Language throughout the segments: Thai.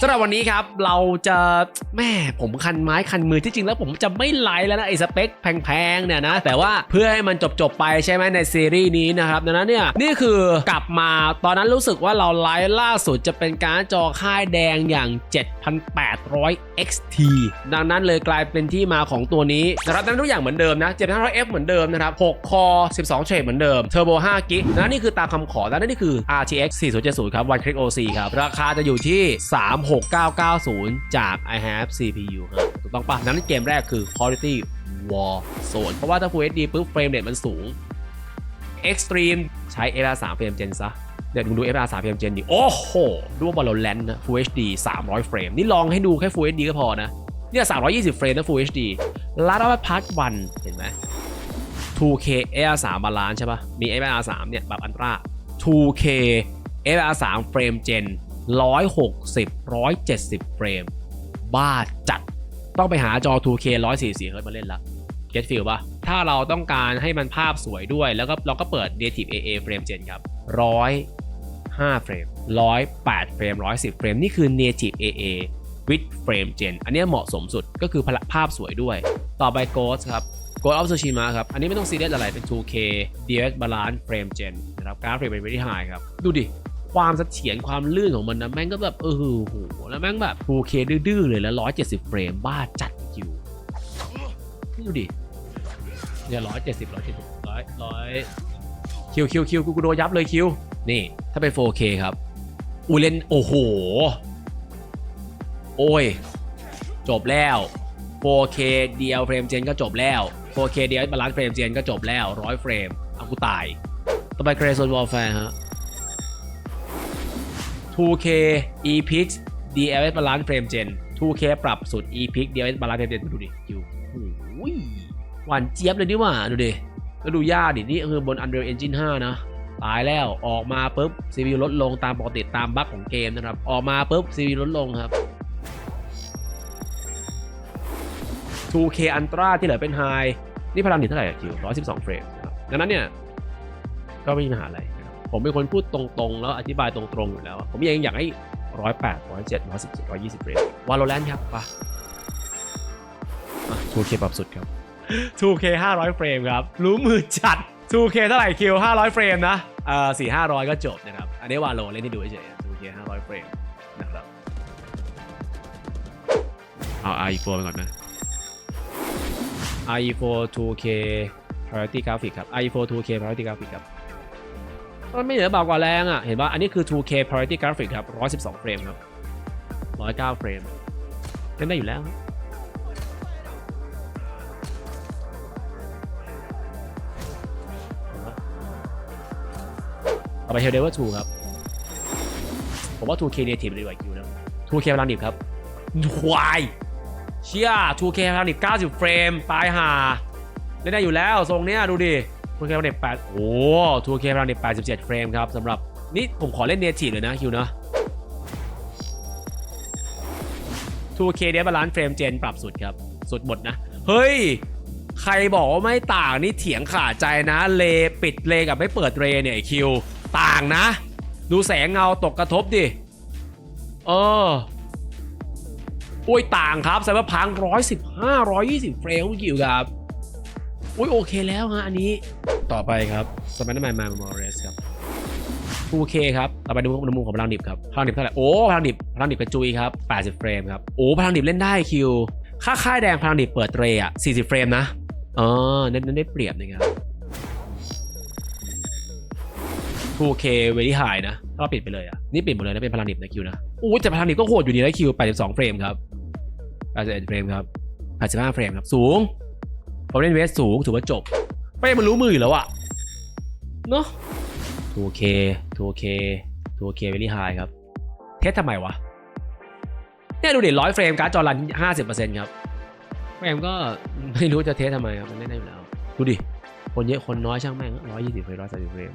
สำหรับวันนี้ครับเราจะแม่ผมคันไม้คันมือที่จริงแล้วผมจะไม่ไลฟ์แล้วนะไอ้สเปคแพงๆเนี่ยนะแต่ว่าเพื่อให้มันจบๆไปใช่ไหมในซีรีส์นี้นะครับดังนั้นเนี่ยนี่คือกลับมาตอนนั้นรู้สึกว่าเราไลฟ์ล่าสุดจะเป็นการจอค่ายแดงอย่าง 7,800 XT ดังนั้นเลยกลายเป็นที่มาของตัวนี้นะครับดังนั้นทุกอย่างเหมือนเดิมนะ 7,500F เหมือนเดิมนะครับ6คอ12เทรดเหมือนเดิมเทอร์โบ5กิกนะนี่คือตามคำขอแล้วนี่คือ RTX 4070 ครับ One Click OC ครับราคาจะอยู่ที่6990 จาก I have CPU ครับถูกต้องปะนั้นเกมแรกคือ Quality War Zone เพราะว่าถ้า Full HD ปุ๊บเฟรมเรทมันสูง Extreme ใช้ FR3 Frame Gen ซะเดี๋ยวดู FR3 Frame Gen ดิโอ้โหดูว่า Valorant นะ Full HD 300 เฟรม นี่ลองให้ดูแค่ Full HD ก็พอนะเนี่ย320 เฟรมนะ Full HD ลาดาพาร์ท1เห็นไหม 2K FR3 บาลานใช่ปะมี FR3 เนี่ยแบบอันตรา 2K FR3 เฟรม Gen 160 170 เฟรม บ้าจัด ต้องไปหาจอ 2K 144เฮิร์ตมาเล่นละ get feel ป่ะถ้าเราต้องการให้มันภาพสวยด้วย แล้วก็เราก็เปิด native AA frame gen ครับ 105 เฟรม 108 เฟรม 110 เฟรม นี่คือ native AA with frame gen อันนี้เหมาะสมสุดก็คือภาพสวยด้วย ต่อไป Ghost ครับ Ghost of Tsushima ครับ อันนี้ไม่ต้องซีเรียสอะไรเป็น 2K DX Balance Frame Gen นะครับกราฟเฟรมเป็น very high ครับ ดูดิ ความเสถียรความลื่นของมันนะแม่งก็แบบเออโหแล้วแม่งแบบ 2K ดื้อๆเลยแล้ว 170 เฟรมบ้าจัดคิวนี่ดูดิเนี่ยร้อยเจ็ดสิบร้อยเจ็ดสิบร้อยร้อยคิวคิวคิวกูกูโดนยับเลยคิว นี่ ถ้าเป็น 4K ครับ อูเลนโอ้โห โอ้ย จบแล้ว 4K DL frame gen ก็จบแล้ว 4K DL balance frame gen ก็จบแล้ว 100 เฟรมเอากูตาย ต่อไป Crazy Warfare ฮะ 2K EPIX DLS balance frame gen 2K ปรับสุด EPIX DLS balance frame gen ดูดิคิวโอ้ยหวานเจี๊ยบเลยนี่ว่า ดูดิก็ดูยากดิ นี่คือบน Unreal Engine 5 นะ ตายแล้ว ออกมาปุ๊บ CPU ลดลงตามปกติตามบั๊กของเกมนะครับ ออกมาปุ๊บ CPU ลดลงครับ 2K Ultra ที่เหลือเป็น High นี่พลังดิเท่าไหร่คิว112 เฟรมนะครับ ดังนั้นเนี่ย ก็ไม่มีปัญหาอะไร ผมเป็นคนพูดตรงๆ แล้วอธิบายตรงๆ อยู่แล้ว ผมยังอยากให้108 107 117 120เฟรม Valorant ครับไปะ 2K ปรับสุดครับ 2K 500 เฟรมครับ รู้มือจัด 2K เท่าไหร่คิว 500 เฟรมนะเอ่อ4 500 ก็จบนะครับ อันนี้วาโลเล่นให้ดูเฉยๆ 2K 500 เฟรมนะครับ เอา i4 ไปก่อนนะ i4 2K Priority Graphic ครับ i4 2K Priority Graphic ครับ มันไม่เหนือเบากว่าแรงอะ เห็นป่ะอันนี้คือ 2K Priority Graphic ครับ 112 เฟรมครับ 109 เฟรมเล่นได้อยู่แล้วต่อไปเฮลเดเวอร์2ครับ ผมว่า 2K Native ดีกว่าคิวนะ 2K พลังดิบครับวายเชี่ย 2K พลังดิบ90 เฟรม ตายห่าเล่นได้อยู่แล้วทรงเนี้ยดูดิ 2K พลังดิบ8โอ้ 2K พลังดิบ87เฟรมครับสำหรับนี่ผมขอเล่น Native เลยนะคิวนะ 2K เดบาลานซ์เฟรมเจนปรับสุดครับ สุดหมดนะ เฮ้ย ใครบอกว่าไม่ต่างนี่เถียงขาดใจนะ เลปิดเลกับไม่เปิดเรเนี่ยคิว ต่างนะ ดูแสงเงาตกกระทบดิ เอออุ้ยต่างครับไซเบอร์พัง115 120เฟรมคุกิวครับ อุ้ยโอเคแล้วฮะอันนี้ต่อไปครับสไปเดอร์แมนมามอร์เรสครับ 2K ครับต่อไปดูมุมของพลังดิบครับพลังดิบเท่าไหร่โอ้พลังดิบพลังดิบกระจุยครับ80 เฟรมครับโอ้พลังดิบเล่นได้คิว ค่าค่ายแดงพลังดิบเปิดเรย์อะ40 เฟรมนะเออเน้นเน้นได้เปรียบนะครับ 2K very high นะถ้าเราปิดไปเลยอะนี่ปิดหมดเลยนะเป็นพลังดิบนะคิวนะโอ้ยแต่พลังดิบก็โหดอยู่ดีนะคิว82 เฟรมครับ81เฟรมครับ85 เฟรมครับสูง พอเล่นเวสสูงถือว่าจบไม่มันรู้มืออยู่แล้วอะเนาะ 2K 2K 2K very high ครับ เทสทำไมวะเนี่ยดูดิร้อยเฟรมการ์ดจอรัน50%ครับเฟรมก็ไม่รู้จะเทสทำไมครับมันไม่ได้อยู่แล้ว ดูดิ คนเยอะคนน้อยช่างแม่งร้อยยี่สิบเฟรมร้อยสามสิบเฟรม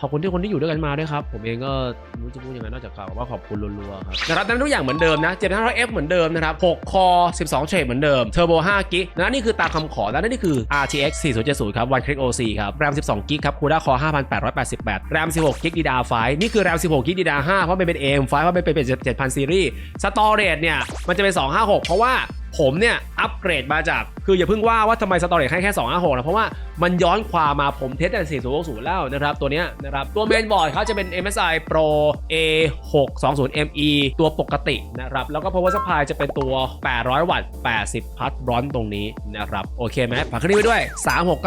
ขอบคุณที่คนที่อยู่ด้วยกันมาด้วยครับ ผมเองก็รู้จะพูดยังไงนอกจากกล่าวว่าขอบคุณรัวๆครับนะครับนั้นทุกอย่างเหมือนเดิมนะ7 5 0 f เหมือนเดิมนะครับ6คอ 12เทรดเหมือนเดิมเทอร์โบ5กิกนะนี่คือตามคำขอแล้วนี่คือ RTX 4070 ครับ One Click OC ครับแรม12กิกครับ CUDA Core 5888แรม16กิก DDR5 นี่คือแรม16กิก DDR5 เพราะมันเป็น AM5 เพราะมันเป็น7000ซีรีส์สตอเรจเนี่ยมันจะเป็น256 เพราะว่า ผมเนี่ยอัปเกรดมาจาก คืออย่าเพิ่งว่าว่าทำไมสตอเรจให้แค่256นะเพราะว่ามันย้อนความมาผมเทสแต่4060แล้วนะครับ ตัวเนี้ยนะครับ ตัวเมนบอร์ดเขาจะเป็น MSI Pro A620ME ตัวปกตินะครับ แล้วก็ power supply จะเป็นตัว 800 วัตต์ 80 พัทร้อนตรงนี้นะครับ โอเคไหมฝากคลิปไว้ด้วย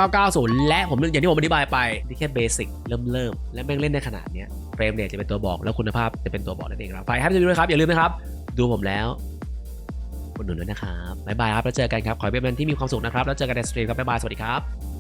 36990 และผมอย่างที่ผมอธิบายไป นี่แค่เบสิกเริ่มเริ่มและแม่งเล่นในขนาดเนี้ยเฟรมเรทจะเป็นตัวบอกแล้วคุณภาพจะเป็นตัวบอกนั่นเองครับใครให้ดูด้วยครับอย่าลืมนะครับดูผมแล้ว อุดหนุนด้วยนะครับบ๊ายบายครับแล้วเจอกันครับขอให้เป็นวันที่มีความสุขนะครับแล้วเจอกันในสตรีมครับบ๊ายบายสวัสดีครับ